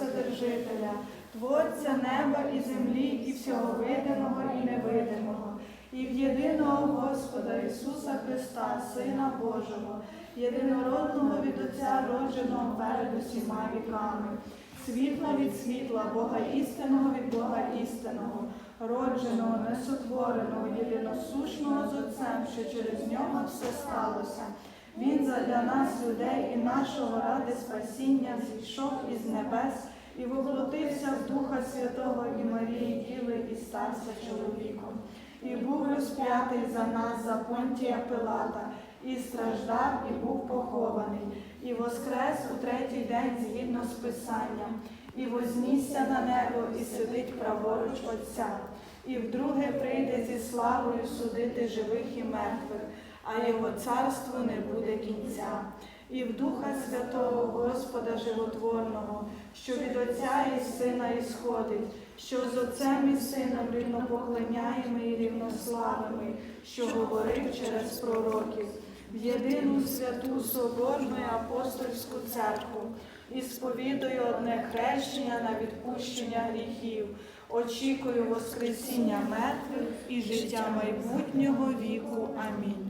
Вседержителя, Творця неба і землі, і всього видимого і невидимого, і в єдиного Господа Ісуса Христа, Сина Божого, єдинородного від Отця, родженого перед усіма віками, світла від світла, Бога істинного від Бога істинного, родженого, несотвореного, єдиносушного з Отцем, що через нього все сталося. Він задля нас, людей і нашого ради спасіння, зійшов із небес і воплотився в Духа Святого і Марії Діви і стався чоловіком. І був розп'ятий за нас за понтія Пилата, і страждав, і був похований, і воскрес у третій день згідно з Писанням, і вознісся на небо, і сидить праворуч Отця, і вдруге прийде зі славою судити живих і мертвих, а його царству не буде кінця. І в Духа Святого Господа Животворного, що від Отця і Сина ісходить, що з Отцем і Сином рівнопоклоняємо і рівнославими, що говорив через пророків, в єдину святу Соборну і апостольську церкву, і сповідую одне хрещення на відпущення гріхів, очікую Воскресіння мертвих і життя майбутнього віку. Амінь.